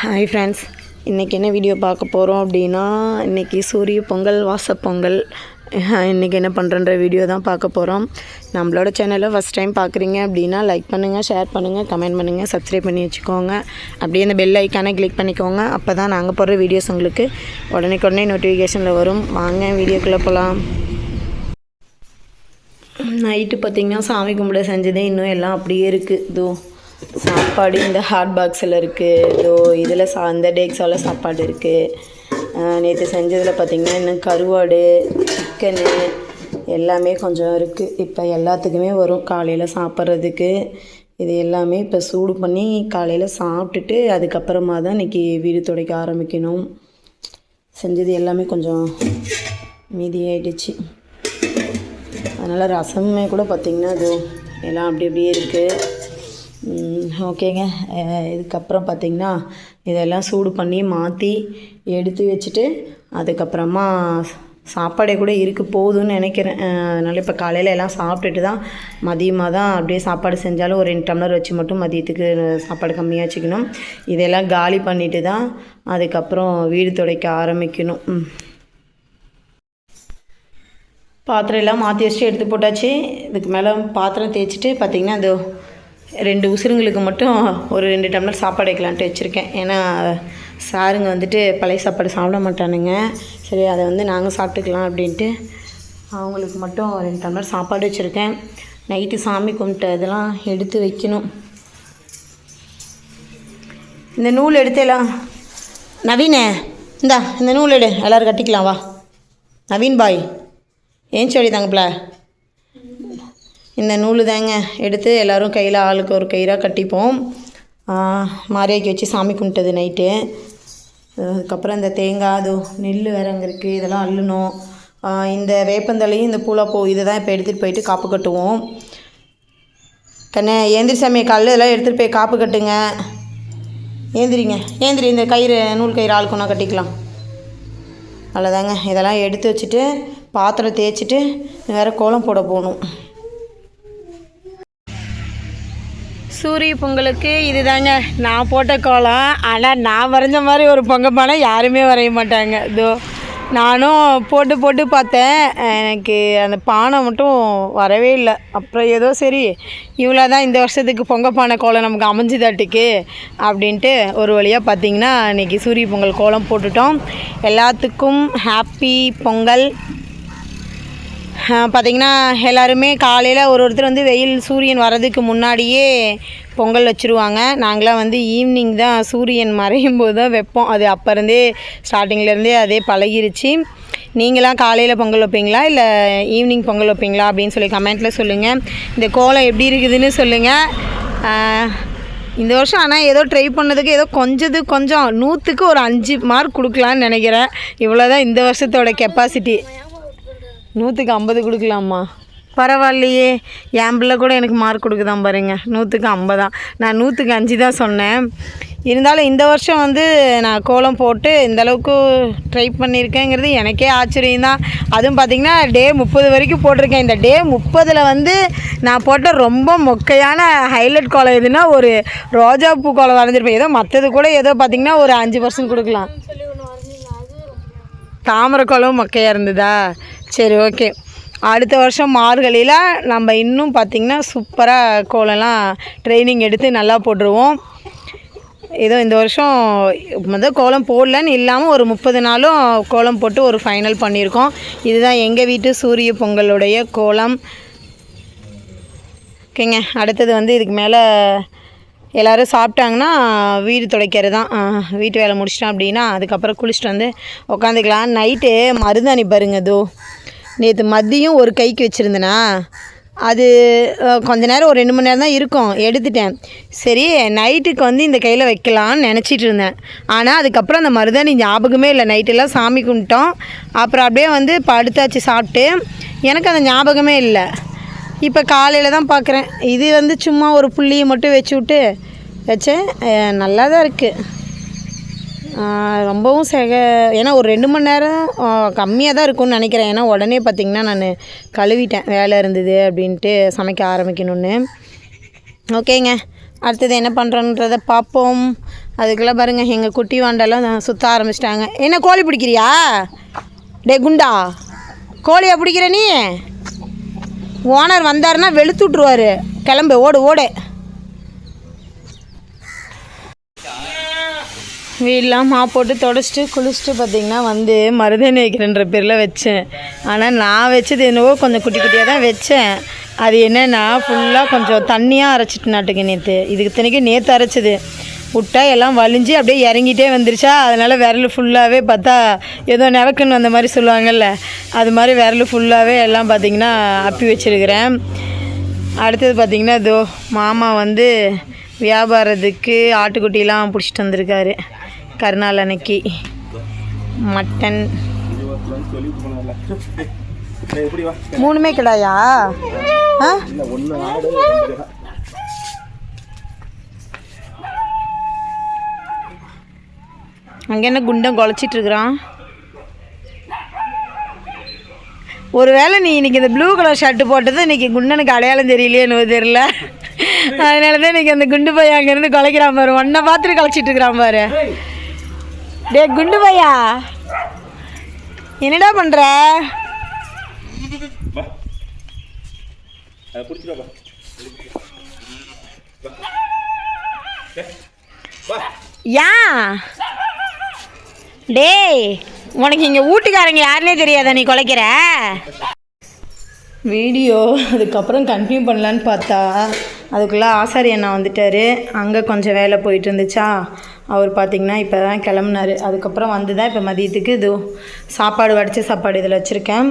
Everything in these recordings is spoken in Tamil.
ஹாய் ஃப்ரெண்ட்ஸ் இன்றைக்கி என்ன வீடியோ பார்க்க போகிறோம் அப்படின்னா இன்றைக்கி சூரிய பொங்கல் வாசப்பொங்கல் இன்றைக்கி என்ன பண்ணுறன்ற வீடியோ தான் பார்க்க போகிறோம் நம்மளோட சேனலை ஃபஸ்ட் டைம் பார்க்குறீங்க அப்படின்னா லைக் பண்ணுங்கள் ஷேர் பண்ணுங்கள் கமெண்ட் பண்ணுங்கள் சப்ஸ்கிரைப் பண்ணி வச்சுக்கோங்க. அப்படியே அந்த பெல் ஐக்கானை கிளிக் பண்ணிக்கோங்க. அப்போ தான் நாங்கள் போடுற வீடியோஸ் உங்களுக்கு உடனே உடனே நோட்டிஃபிகேஷனில் வரும். வாங்க வீடியோக்குள்ளே போகலாம் நைட்டு பார்த்திங்கன்னா சாமி கும்பிட செஞ்சதே இன்னும் எல்லாம் அப்படியே இருக்குது இதோ சாப்பாடு இந்த ஹாட் பாக்ஸில் இருக்குது இதோ இதில் சா இந்த டேக்ஸால் சாப்பாடு இருக்குது நேற்று செஞ்சதில் பார்த்திங்கன்னா இன்னும் கருவாடு சிக்கனு எல்லாமே கொஞ்சம் இருக்குது இப்போ எல்லாத்துக்குமே வரும் காலையில் சாப்பிட்றதுக்கு. இது எல்லாமே இப்போ சூடு பண்ணி காலையில் சாப்பிட்டுட்டு அதுக்கப்புறமா தான் இன்றைக்கி வீடு துடைக்க ஆரம்பிக்கணும். செஞ்சது எல்லாமே கொஞ்சம் மீதியாயிடுச்சு அதனால் ரசமே கூட பார்த்திங்கன்னா அது எல்லாம் அப்படி அப்படியே இருக்குது ஓகேங்க. இதுக்கப்புறம் பார்த்திங்கன்னா இதெல்லாம் சூடு பண்ணி மாற்றி எடுத்து வச்சுட்டு அதுக்கப்புறமா சாப்பாடே கூட இருக்குது போதும்னு நினைக்கிறேன். அதனால் இப்போ காலையில் எல்லாம் சாப்பிட்டுட்டு தான் மதியமாக தான் அப்படியே சாப்பாடு செஞ்சாலும் ஒரு ரெண்டு டம்ளர் வச்சு மட்டும் மதியத்துக்கு சாப்பாடு கம்மியாக வச்சுக்கணும். இதெல்லாம் காலி பண்ணிவிட்டு தான் அதுக்கப்புறம் வீடு துடைக்க ஆரம்பிக்கணும். பாத்திரம் எல்லாம் மாற்றி வச்சுட்டு எடுத்து போட்டாச்சு. இதுக்கு மேலே பாத்திரம் தேய்ச்சிட்டு பார்த்திங்கன்னா அது ரெண்டு உசுருங்களுக்கு மட்டும் ஒரு ரெண்டு டம்ளர் சாப்பாடு வைக்கலான்ட்டு வச்சுருக்கேன். ஏன்னா சாருங்க வந்துட்டு பழைய சாப்பாடு சாப்பிட மாட்டானுங்க. சரி அதை வந்து நாங்கள் சாப்பிட்டுக்கலாம் அப்படின்ட்டு அவங்களுக்கு மட்டும் ரெண்டு டம்ளர் சாப்பாடு வச்சுருக்கேன். நைட்டு சாமி கும்பிட்டு அதெல்லாம் எடுத்து வைக்கணும். இந்த நூல் எடுத்தேலாம் நவீனே இந்தா இந்த நூல் எடு. எல்லோரும் கட்டிக்கலாம் வா. நவீன் பாய். ஏன் சொல்லி தாங்கப்ல இந்த நூல் தாங்க. எடுத்து எல்லோரும் கையில் ஆளுக்கு ஒரு கயிறாக கட்டிப்போம். மாரியாக்கி வச்சு சாமி கும்பிட்டது நைட்டு. அதுக்கப்புறம் இந்த தேங்காய் அது நெல் வேற அங்கே இருக்குது இதெல்லாம் அள்ளணும். இந்த வேப்பந்தலையும் இந்த பூலாப்பூ இதை தான் இப்போ எடுத்துகிட்டு போயிட்டு காப்பு கட்டுவோம். கண்ணே ஏந்திரி சாமி காலையில் இதெல்லாம் எடுத்துகிட்டு போய் காப்பு கட்டுங்க. ஏந்திரிங்க. ஏந்திரி இந்த கயிறு நூல் கயிறு ஆளுக்குன்னா கட்டிக்கலாம். அவ்வளோதாங்க இதெல்லாம் எடுத்து வச்சுட்டு பாத்திரம் தேய்ச்சிட்டு வேறு கோலம் போட போகணும். சூரிய பொங்கலுக்கு இதுதாங்க. நான் போட்ட கோலம். ஆனால் நான் வரைஞ்ச மாதிரி ஒரு பொங்கல் பானை யாருமே வரைய மாட்டாங்க. இதோ நானும் போட்டு போட்டு பார்த்தேன். எனக்கு அந்த பானை மட்டும் வரவே இல்லை. அப்புறம் ஏதோ சரி இவ்வளோ தான் இந்த வருஷத்துக்கு பொங்கல் பானை கோலம் நமக்கு அமைஞ்சுதாட்டுக்கு அப்படின்ட்டு ஒரு வழியாக பார்த்தீங்கன்னா இன்றைக்கி சூரிய பொங்கல் கோலம் போட்டுட்டோம். எல்லாத்துக்கும் ஹாப்பி பொங்கல். பார்த்திங்கன்னா எல்லாருமே காலையில் ஒரு ஒருத்தர் வந்து வெயில் சூரியன் வர்றதுக்கு முன்னாடியே பொங்கல் வச்சுருவாங்க. நாங்களாம் வந்து ஈவினிங் தான் சூரியன் மறையும் போது தான் வைப்போம். அது அப்போ இருந்தே ஸ்டார்டிங்லேருந்தே அதே பழகிருச்சு. நீங்களாம் காலையில் பொங்கல் வைப்பீங்களா? இல்லை ஈவினிங் பொங்கல் வைப்பீங்களா? அப்படின்னு சொல்லி கமெண்ட்டில் சொல்லுங்கள் இந்த கோலம் எப்படி இருக்குதுன்னு சொல்லுங்கள் இந்த வருஷம் ஆனால் ஏதோ ட்ரை பண்ணதுக்கு ஏதோ கொஞ்சது கொஞ்சம் நூற்றுக்கு ஒரு அஞ்சு மார்க் கொடுக்கலான்னு நினைக்கிறேன். இவ்வளோ தான் இந்த வருஷத்தோட கெப்பாசிட்டி நூற்றுக்கு ஐம்பது கொடுக்கலாமா? பரவாயில்லையே. என் பிள்ளை கூட எனக்கு மார்க் கொடுக்குதான் பாருங்க. நூற்றுக்கு ஐம்பதான் நான் நூற்றுக்கு அஞ்சு தான் சொன்னேன். இருந்தாலும் இந்த வருஷம் வந்து நான் கோலம் போட்டு இந்த அளவுக்கு ட்ரை பண்ணியிருக்கேங்கிறது எனக்கே ஆச்சரியம் தான் அதுவும் பார்த்திங்கன்னா டே முப்பது வரைக்கும் போட்டிருக்கேன். இந்த டே முப்பதில் வந்து நான் போட்ட ரொம்ப மொக்கையான ஹைலைட் கோலம் எதுனா ஒரு ரோஜா பூ கோலம் வரைஞ்சிருப்பேன். ஏதோ மற்றது கூட ஏதோ பார்த்திங்கன்னா ஒரு அஞ்சு பர்சன்ட் கொடுக்கலாம். தாமரை குளம் மொக்கையாக இருந்ததா? சரி ஓகே அடுத்த வருஷம் மார்கழியில் நம்ம இன்னும் பார்த்திங்கன்னா சூப்பராக கோலம்லாம் ட்ரைனிங் எடுத்து நல்லா போட்டுருவோம். ஏதோ இந்த வருஷம் முதல் கோலம் போடலன்னு இல்லாமல் ஒரு முப்பது நாளும் கோலம் போட்டு ஒரு ஃபைனல் பண்ணியிருக்கோம். இதுதான் எங்கள் வீட்டு சூரிய பொங்கலுடைய கோலம். ஓகேங்க அடுத்தது வந்து இதுக்கு மேலே எல்லோரும் சாப்பிட்டாங்கன்னா வீடு துடைக்கிறது தான். வீட்டு வேலை முடிச்சிட்டோம் அப்படின்னா அதுக்கப்புறம் குளிச்சுட்டு வந்து உக்காந்துக்கலாம். நைட்டு மருந்தாணி பாருங்க இதோ. நேற்று மதியம் ஒரு கைக்கு வச்சுருந்தேனா? அது கொஞ்ச நேரம் ஒரு ரெண்டு மணி நேரம் தான் இருக்கும். எடுத்துட்டேன். சரி நைட்டுக்கு வந்து இந்த கையில் வைக்கலான்னு நினச்சிட்டு இருந்தேன். ஆனால் அதுக்கப்புறம் அந்த மருதாணி ஞாபகமே இல்லை. நைட்டெல்லாம் சாமி கும்பிட்டோம். அப்புறம் அப்படியே வந்து படுத்தாச்சு சாப்பிட்டு. எனக்கு அந்த ஞாபகமே இல்லை. இப்போ காலையில் தான் பார்க்குறேன் இது வந்து சும்மா ஒரு புள்ளியை மட்டும் வச்சு விட்டு வச்சேன். நல்லா தான் இருக்குது ரொம்பவும் செக ஏன்னா ஒரு ரெண்டு மணி நேரம் கம்மியாக தான் இருக்கும்னு நினைக்கிறேன். ஏன்னா உடனே பார்த்திங்கன்னா நான் கழுவிட்டேன் வேலை இருந்தது அப்படின்ட்டு சமைக்க ஆரம்பிக்கணும்னு. ஓகேங்க. அடுத்தது என்ன பண்ணுறோன்றத பார்ப்போம் அதுக்கெல்லாம் பாருங்கள் எங்கள் குட்டி வாண்டெல்லாம் சுற்ற ஆரம்பிச்சிட்டாங்க. என்ன கோழி பிடிக்கிறியா? டே குண்டா? கோழியை பிடிக்கிற நீ? ஓனர் வந்தாருன்னா வெளுத்து விட்ருவாரு கிளம்பு ஓடு ஓடு. வீடெலாம் மா போட்டு தொடச்சிட்டு குளிச்சுட்டு பார்த்தீங்கன்னா வந்து மருதாணி வைக்கிறேன்ற பேரில் வச்சேன். ஆனால் நான் வச்சது என்னவோ கொஞ்சம் குட்டி குட்டியாக தான் வச்சேன். அது என்னென்னா ஃபுல்லாக கொஞ்சம் தண்ணியாக அரைச்சிட்டு நாட்டுக்கு நேற்று இதுக்கு இத்தனைக்கு நேற்று அரைச்சது. விட்டா எல்லாம் வலிஞ்சு அப்படியே இறங்கிட்டே வந்துருச்சா? அதனால் விரல் ஃபுல்லாகவே பார்த்தா ஏதோ நிவக்குன்னு வந்த மாதிரி சொல்லுவாங்கல்ல. அது மாதிரி விரல் ஃபுல்லாகவே எல்லாம் பார்த்திங்கன்னா அப்பி வச்சுருக்கிறேன். அடுத்தது பார்த்திங்கன்னா இதோ மாமா வந்து வியாபாரத்துக்கு ஆட்டுக்குட்டிலாம் பிடிச்சிட்டு வந்திருக்காரு. கருநாள் அன்னைக்கு மட்டன். மூணுமே கிடாயா? அங்கே என்ன குண்டம் குழச்சிட்டு இருக்கிறான் ஒருவேளை நீ இன்னைக்கு இந்த ப்ளூ கலர் ஷர்ட் போட்டது இன்னைக்கு குண்டனுக்கு அடையாளம் தெரியலையேன்னு தெரியல. அதனால தான் இன்னைக்கு அந்த குண்டு போய் அங்கேருந்து குலைக்கிறான் பாரு. ஒன்றை பார்த்துட்டு குழச்சிட்டு இருக்கிறான் பாரு. டே குண்டு பையா? என்னடா வா. ஏன் டேய் உனக்கு இங்கே வீட்டுக்காரங்க யாருனே தெரியாதா நீ குலைக்கிற? வீடியோ அதுக்கப்புறம் கண்டினியூ பண்ணலான்னு பார்த்தா அதுக்குள்ளே ஆசாரி அண்ணா வந்துட்டார். அங்கே கொஞ்சம் வேலை போயிட்டு இருந்துச்சா? அவர் பார்த்திங்கன்னா இப்போ தான் கிளம்புனாரு. அதுக்கப்புறம் வந்து தான் இப்போ மதியத்துக்கு இது சாப்பாடு வடித்த சாப்பாடு இதில் வச்சுருக்கேன்.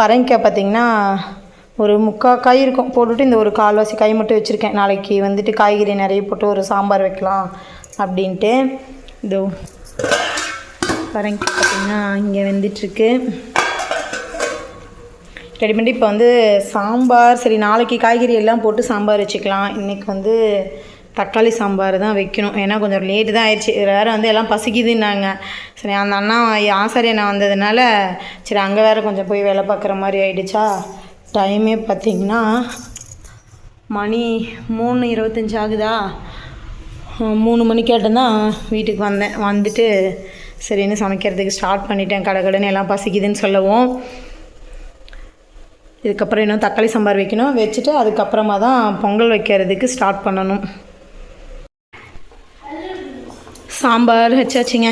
பரங்கிக்காய் பார்த்திங்கன்னா ஒரு முக்கால் காய் இருக்கும். போட்டுட்டு இந்த ஒரு கால்வாசி காய் மட்டும் வச்சுருக்கேன். நாளைக்கு வந்துட்டு காய்கறி நிறைய போட்டு ஒரு சாம்பார் வைக்கலாம் அப்படின்ட்டு. இதோ பரங்கிக்காய் பார்த்திங்கன்னா இங்கே வெந்துட்டுருக்கு. ரெடி பண்ணி இப்போ வந்து சாம்பார் சரி நாளைக்கு காய்கறி எல்லாம் போட்டு சாம்பார் வச்சுக்கலாம். இன்றைக்கி வந்து தக்காளி சாம்பார் தான் வைக்கணும். ஏன்னா கொஞ்சம் லேட்டு தான் ஆயிடுச்சு. வேறு வந்து எல்லாம் பசிக்குதுன்னாங்க. சரி அந்த அண்ணா ஆசாரி அண்ணா வந்ததுனால சரி அங்கே வேறு கொஞ்சம் போய் வேலை பார்க்குற மாதிரி ஆயிடுச்சா? டைமே பார்த்திங்கன்னா மணி மூணு இருபத்தஞ்சி ஆகுதா? மூணு மணிக்காட்டம் தான் வீட்டுக்கு வந்தேன். வந்துட்டு சரின்னு சமைக்கிறதுக்கு ஸ்டார்ட் பண்ணிட்டேன். கடை கடைன்னு எல்லாம் பசிக்குதுன்னு சொல்லவும். இதுக்கப்புறம் இன்னும் தக்காளி சாம்பார் வைக்கணும். வச்சுட்டு அதுக்கப்புறமா தான் பொங்கல் வைக்கிறதுக்கு ஸ்டார்ட் பண்ணணும். சாம்பார் வச்சாச்சுங்க.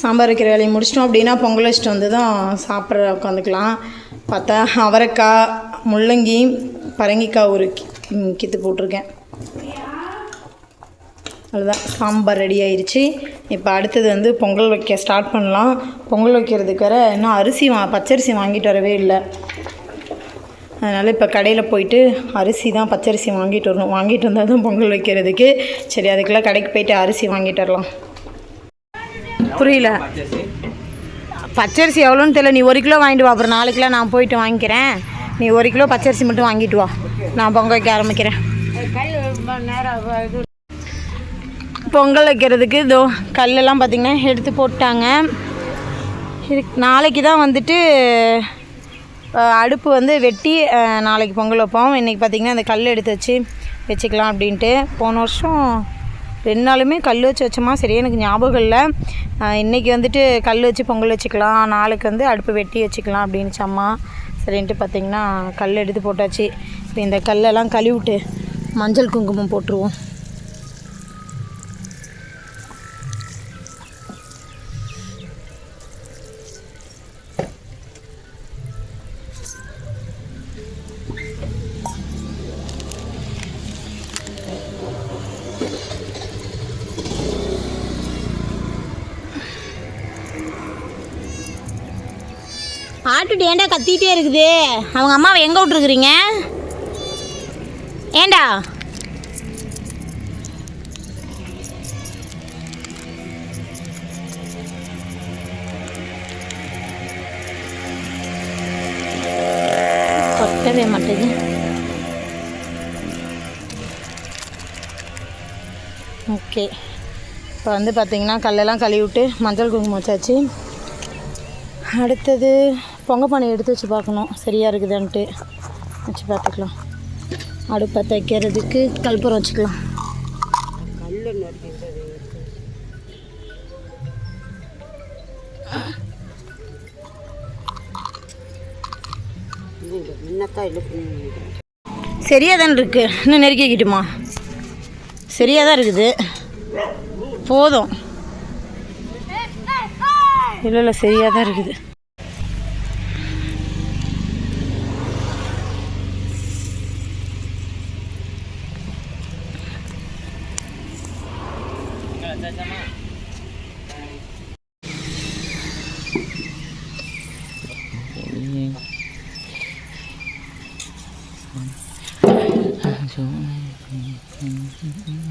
சாம்பார் வைக்கிற வேலையை முடிச்சிட்டோம். அப்படின்னா பொங்கல் வச்சுட்டு வந்து தான் சாப்பிட்ற உட்காந்துக்கலாம். பார்த்தா அவரைக்காய் முள்ளங்கி பரங்கிக்காய் ஒரு கித்து போட்டிருக்கேன். அதுதான் சாம்பார் ரெடி ஆயிடுச்சு இப்போ அடுத்தது வந்து பொங்கல் வைக்க ஸ்டார்ட் பண்ணலாம். பொங்கல் வைக்கிறதுக்கு வேற இன்னும் அரிசி வா பச்சரிசி வாங்கிட்டு வரவே இல்லை. அதனால் இப்போ கடையில் போயிட்டு அரிசி தான் பச்சரிசி வாங்கிட்டு வரணும். வாங்கிட்டு வந்தால் தான் பொங்கல் வைக்கிறதுக்கு. சரி அதுக்கெல்லாம் கடைக்கு போயிட்டு அரிசி வாங்கிட்டு வரலாம். புரியல. பச்சரிசி எவ்வளோன்னு தெரியல. நீ ஒரு கிலோ வாங்கிட்டு வா. அப்புறம் நாலு கிலோ நான் போயிட்டு வாங்கிக்கிறேன். நீ ஒரு கிலோ பச்சரிசி மட்டும் வாங்கிட்டு வா. நான் பொங்கல் வைக்க ஆரம்பிக்கிறேன். பொங்கல் வைக்கிறதுக்கு இதோ கல்லெல்லாம் பார்த்திங்கன்னா எடுத்து போட்டாங்க. இது நாளைக்கு தான் வந்துட்டு அடுப்பு வந்து வெட்டி நாளைக்கு பொங்கல் வைப்போம். இன்றைக்கி பார்த்திங்கன்னா அந்த கல் எடுத்து வச்சு வச்சுக்கலாம் அப்படின்ட்டு. போன வருஷம் ரெண்டு நாளுமே கல் வச்சு வச்சோமா? சரியா எனக்கு ஞாபகம் இல்லை. இன்றைக்கி வந்துட்டு கல் வச்சு பொங்கல் வச்சுக்கலாம். நாளைக்கு வந்து அடுப்பு வெட்டி வச்சுக்கலாம் அப்படின்னு அம்மா சரின்ட்டு பார்த்திங்கன்னா கல் எடுத்து போட்டாச்சு. இப்போ இந்த கல்லெல்லாம் கழுவிட்டு மஞ்சள் குங்குமம் போட்டுருவோம். ஆட்டுட்டு ஏன்டா கத்திட்டே இருக்குது? அவங்க அம்மாவை எங்கே விட்ருக்குறீங்க ஏண்டா கொட்டவே மாட்டேது ஓகே. இப்போ வந்து பார்த்தீங்கன்னா கல்லெல்லாம் கழுவி விட்டு மஞ்சள் குங்குமம் வச்சாச்சு. அடுத்தது பொங்க பானை எடுத்து வச்சு பார்க்கணும். சரியாக இருக்குதான்ட்டு. வச்சு பார்த்துக்கலாம். அடுப்பை தைக்கிறதுக்கு கல்புரம் வச்சுக்கலாம். சரியாக தான் இருக்கு. இன்னும் நெருக்கிக்கிட்டுமா? சரியாக தான் இருக்குது. போதும். இல்லை இல்லை சரியாக தான் இருக்குது. mm-hmm.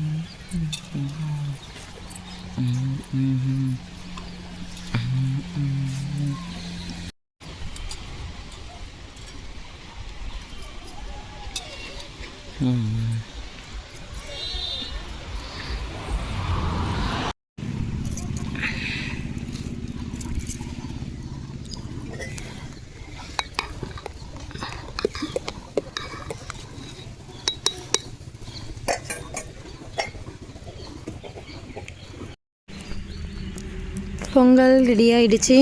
பொங்கல் ரெடி ஆகிடுச்சு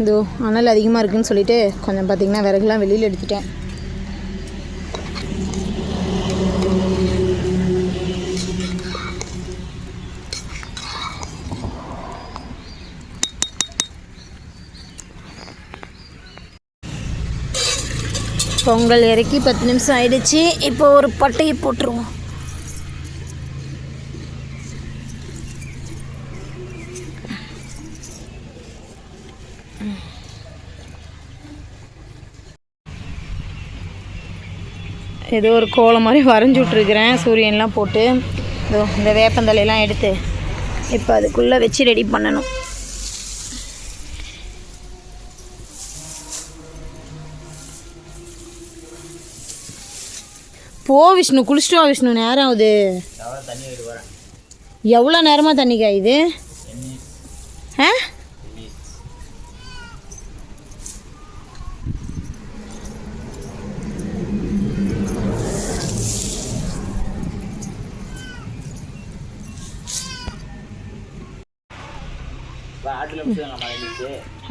இதோ அனல் அதிகமாக இருக்குன்னு சொல்லிட்டு கொஞ்சம் பார்த்திங்கன்னா விறகுலாம் வெளியில் எடுத்துட்டேன். பொங்கல் இறக்கி பத்து நிமிஷம் ஆயிடுச்சு. இப்போ ஒரு பட்டையை போட்டுருவோம். ஏதோ ஒரு கோலம் மாதிரி வரைஞ்சி விட்ருக்குறேன் சூரியன்லாம் போட்டு. இதோ இந்த வேப்பந்தலையெல்லாம் எடுத்து இப்போ அதுக்குள்ளே வச்சு ரெடி பண்ணணும். போ விஷ்ணு. குளிச்சுட்டு வா விஷ்ணு. நேரம் ஆகுது. எவ்வளோ நேரமாக தண்ணி காயுது? ஆ?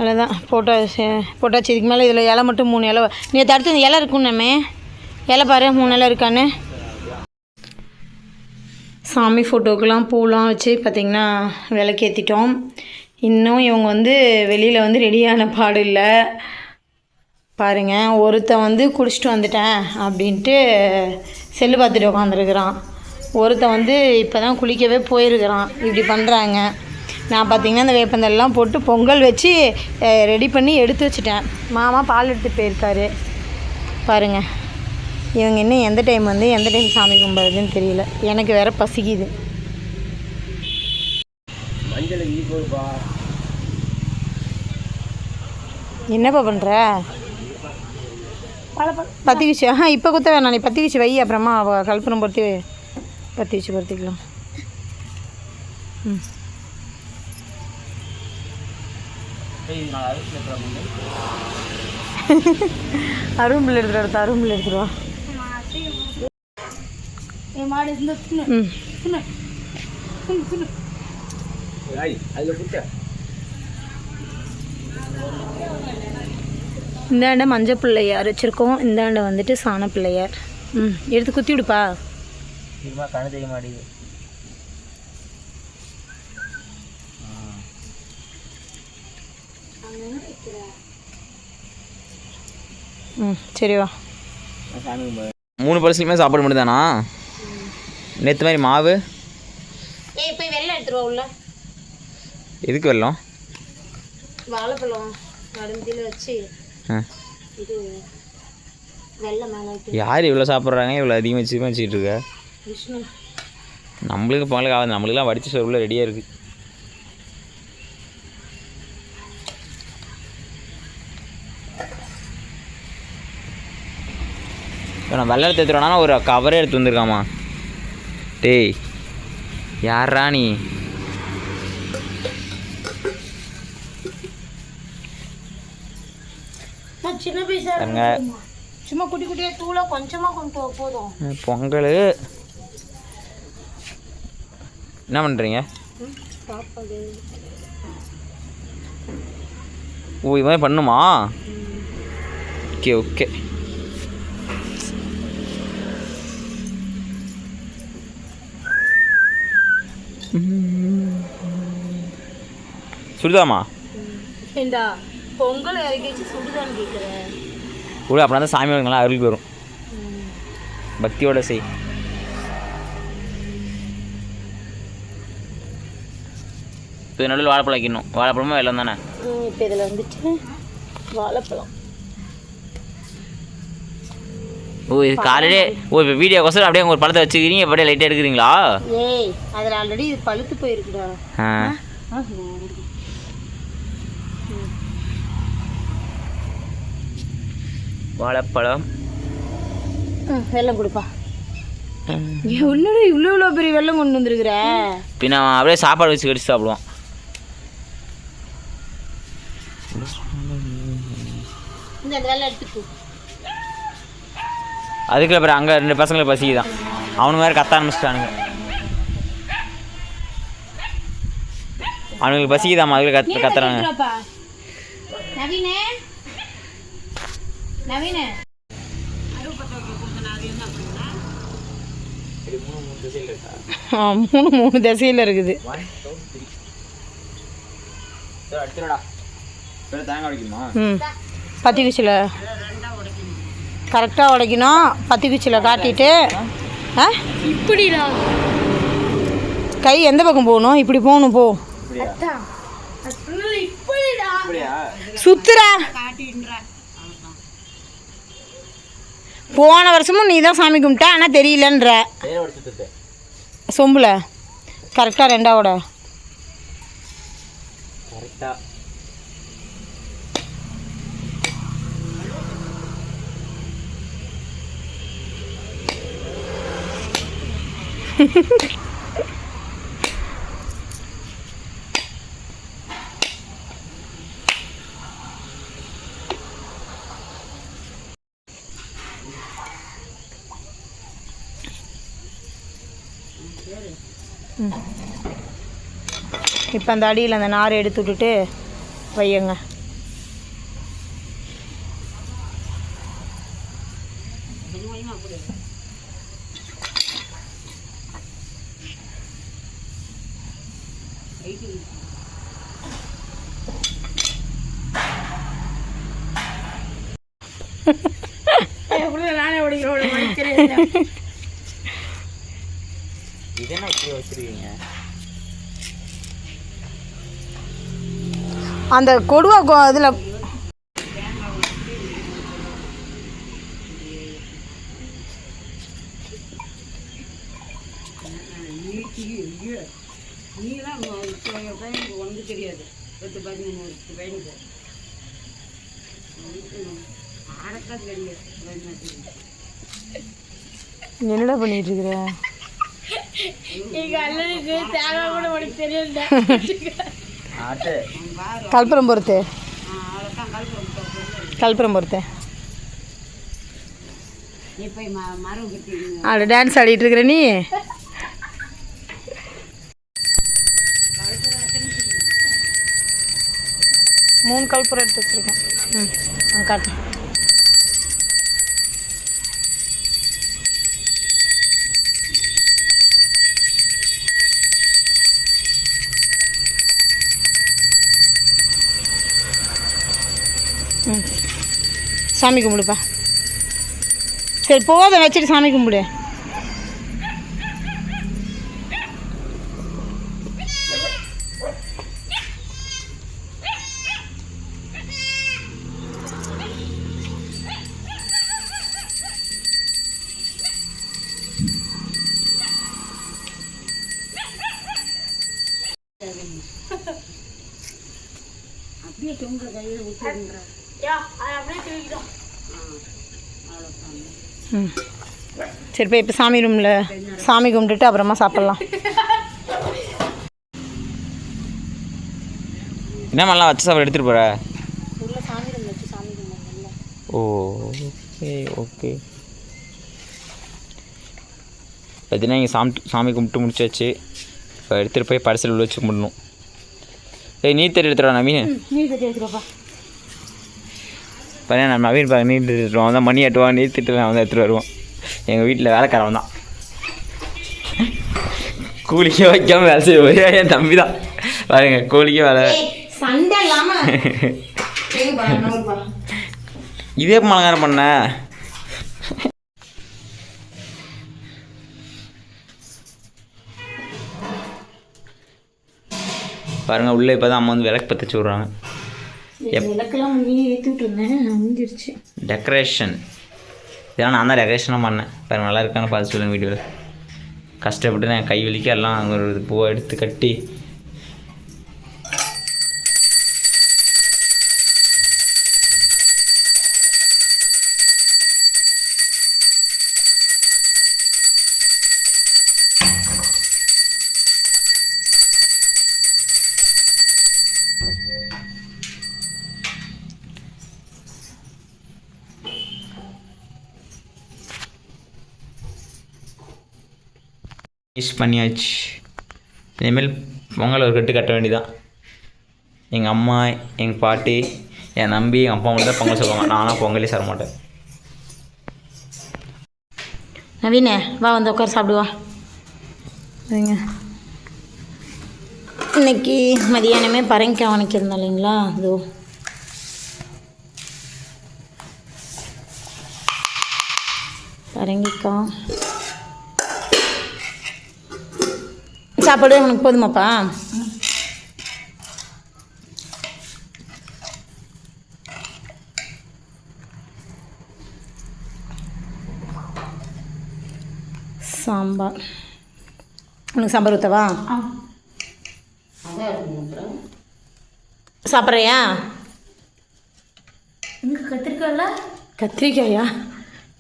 அவ்வளோதான் போட்டாச்சு போட்டாச்சு. இதுக்கு மேலே இதில் இலை மட்டும் மூணு இலை நீ தடுத்து இந்த இலை இருக்கும் நம்ம இலை பாரு மூணு இலை இருக்கான்னு. சாமி ஃபோட்டோக்கெலாம் பூலாம் வச்சு பார்த்திங்கன்னா விளக்கேற்றிட்டோம் இன்னும் இவங்க வந்து வெளியில் வந்து ரெடியான பாடு இல்லை. பாருங்கள் ஒருத்தன் வந்து குடிச்சிட்டு வந்துட்டேன் அப்படின்ட்டு செல்லு பார்த்துட்டு உட்காந்துருக்குறான் ஒருத்தன் வந்து இப்போ தான் குளிக்கவே போயிருக்கிறான். இப்படி பண்ணுறாங்க நான் பார்த்தீங்கன்னா இந்த வேப்பந்தெல்லாம் போட்டு பொங்கல் வச்சு ரெடி பண்ணி எடுத்து வச்சுட்டேன். மாமா பால் எடுத்து போயிருக்காரு. பாருங்கள் இவங்க இன்னும் எந்த டைம் வந்து எந்த டைம் சாமி கும்பிட்றதுன்னு தெரியல. எனக்கு வேற பசிக்குது. என்னப்பா பண்ணுற பற்றி வச்சு. ஆ இப்போ குத்த வேணாம். நீ பற்றி வச்சு வை. அப்புறமா கல்பனை பொறுத்து பற்றி வச்சு பொறுத்திக்கலாம். ம். அரும்பில் எடுத்துகிட்டு வரத்த அரும்பில் எடுத்துட்டு வா இந்தாண்ட மஞ்சள் பிள்ளையார் வச்சுருக்கோம் இந்தாண்ட வந்துட்டு சாண பிள்ளையார் ம் எடுத்து குத்தி விடுப்பா திரும்ப தெரிய மாட்டேங்குது ம் சரி வா. மூணு பழசுலையுமே சாப்பாடு மட்டும் தானா நேற்று மாதிரி மாவு? ஏய் போய் வெள்ளம் எடுத்துருவா உள்ள. எதுக்கு வெள்ளம் வாழைப்பழம் நடுமதியில் வச்சு ஆ. இது வெள்ளம் மேலே யார் இவ்வளோ சாப்பிட்றாங்க? இவ்வளோ அதிகமாக வச்சு வச்சுக்கிட்டு இருக்க? விஷ்ணு. நம்மளுக்கு பொங்கலுக்கு ஆகுது. நம்மளுக்குலாம் வடிச்சு சோறுல ரெடியாக இருக்குது நான் வெள்ளத்தை எடுத்துட்டோன்னா ஒரு கவரே எடுத்து வந்திருக்காமா? டேய் யாரா நீ? சும்மா குட்டி குட்டியாக தூளாக கொஞ்சமாக கொண்டு போதும். பொங்கல். என்ன பண்ணுறீங்க ஓ இது மாதிரி பண்ணுமா ஓகே ஓகே. சுடுதாமா? ஏண்டா பொங்கல் இறக்கி வச்சு சுடுதான்னு கேட்குறேன் கூட அப்படின்னா தான் சாமி நல்லா அருளுக்கு வரும் பக்தியோட செய். இப்போ நடுவில் வாழைப்பழம் வைக்கணும். வாழைப்பழமா வெள்ளம் தானே? இப்போ இதில் வந்துட்டு வாழைப்பழம். ஓ இது காலையிலே ஓ இப்போ வீடியோ கொசரம் அப்படியே ஒரு பழத்தை வச்சுக்கிறீங்க அப்படியே லைட்டாக எடுக்கிறீங்களா? ஏய் அதில் ஆல்ரெடி இது பழுத்து போயிருக்குடா. ஆ. வாழைப்பழம். வெள்ளம் கொடுப்பா. உள்ளடா இவ்வளோ இவ்வளோ பெரிய வெள்ளம் கொண்டு வந்துருக்குற? பின்ன அப்படியே சாப்பாடு வச்சு கடிச்சு சாப்பிடுவான். இந்த அந்த வெள்ளம் எடுத்துக்கோ. அதுக்குள்ள அப்புறம் அங்கே ரெண்டு பசங்களை பசிக்குதான். அவனு வேறு கத்த ஆரம்பிச்சிட்டானுங்க. அவனுங்களுக்கு பசிக்குதாம்மா அதுக்குள்ள கத்த கத்துறாங்க நவீனே? நவீனே? மூணு மூணு திசையில் இருக்குது. பத்தி குச்சியில் கரெக்டாக உடைக்கணும். பத்தி குச்சியில் காட்டிட்டு ஆ? இப்படிடா. கை எந்த பக்கம் போகணும்? இப்படி போகணும் போ. சுத்துறா போன வருஷமும் நீ தான் சாமி கும்பிட்ட ஆனால் தெரியலன்ற. சொம்புல. கரெக்டாக ரெண்டாவோட கரெக்டாக இப்போ அந்த அடியில் அந்த நாரை எடுத்து விட்டுட்டு வையுங்க. இது என்ன இப்படி வச்சிருக்கீங்க? அந்த கொடுவா இதில் என்னடா பண்ணிட்டு இருக்கிற? ஆட்டு. கல்புரம் பொறுத்து கல்புரம் பொறுத்து அட டான்ஸ் ஆடிட்டு இருக்கிற நீ? மூணு கல்புரம் எடுத்து வச்சிருக்கேன். ம் அங்கே சாமி கும்பிடுப்பா. சரி போதும் வச்சுட்டு சாமி கும்பிடு. சரி போய் இப்போ சாமி ரூமில் சாமி கும்பிட்டுட்டு அப்புறமா சாப்பிட்லாம். என்ன மாதிரிலாம் வச்ச சாப்பாடு எடுத்துகிட்டு போகிற ஓ ஓகே ஓகே. பார்த்தீங்கன்னா இங்கே சாமி சாமி கும்பிட்டு முடிச்சாச்சு. இப்போ எடுத்துகிட்டு போய் பரிசல் உள்ள வச்சு முடணும் ஏய் நீர் தண்ணி எடுத்துருவா நவீன் நீர் கட்டி எடுத்துருப்பா பாரு நம்ம நவீன் பாரு நீர் எடுத்துருவான் தான் மணி எட்டுவான் நீர் திட்டு அவன் தான் எடுத்துகிட்டு வருவான். எங்கள் வீட்டில் வேலைக்காரவன் தான். கூலிக்கே வைக்காம வேலை செய்ய என் தம்பி தான். பாருங்க கூலிக்கே வேலை. இதே மலங்காரம் பண்ண. பாருங்க உள்ளே இப்போ தான் அம்மா வந்து விளக்கு பற்ற அமைஞ்சிருச்சு டெக்கரேஷன் இதெல்லாம் நான் தான் டெக்கரேஷனாக பண்ணேன். பாருங்க நல்லா இருக்கான்னு பார்த்து சொல்லுங்கள் வீடியோவில் கஷ்டப்பட்டு நான் கை வலிக்க எல்லாம் ஒரு பூவை எடுத்து கட்டி பண்ணியாச்சு. இனிமேல் பொங்கல் ஒரு கட்டு கட்ட வேண்டியதான் எங்கள் அம்மா எங்கள் பாட்டி என் நம்பி எங்கள் அப்பா மட்டும் தான் பொங்கல் சொல்லுவாங்க. நானும் பொங்கலே சார மாட்டேன். நவீனே வா வந்து உட்கார சாப்பிடுவா சரிங்க இன்னைக்கு மதியானமே பரங்கிக்காய் வணக்கியிருந்தோம் இல்லைங்களா? அதோ பரங்கிக்காய். சாப்பாடு உனக்கு போதுமாப்பா? சாம்பார். உனக்கு சாம்பார் ஊற்றவா சாப்பிட்றியா? கத்திரிக்காயில்? கத்திரிக்காயா?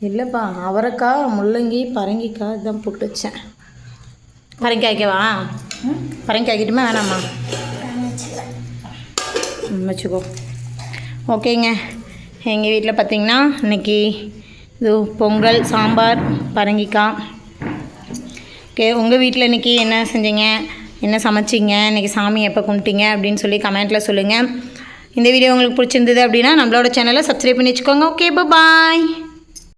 இல்லைப்பா அவரைக்காய் முள்ளங்கி பரங்கிக்காய் இதான் போட்டு வச்சேன். பரங்கிக்காய் வைக்கவா பரங்கிக்காய் வைக்கட்டுமா வேணாமா ம், வச்சுக்கோ. ஓகேங்க. எங்கள் வீட்டில் பார்த்தீங்கன்னா இன்னைக்கு இது பொங்கல் சாம்பார் பரங்கிக்காய். ஓகே உங்கள் வீட்டில் இன்றைக்கி என்ன செஞ்சீங்க? என்ன சமைச்சிங்க? இன்றைக்கி சாமி எப்போ கும்பிட்டீங்க? அப்படின்னு சொல்லி கமெண்ட்டில் சொல்லுங்கள் இந்த வீடியோ உங்களுக்கு பிடிச்சிருந்தது அப்படின்னா நம்மளோட சேனலை சப்ஸ்கிரைப் பண்ணி வச்சுக்கோங்க. Okay bye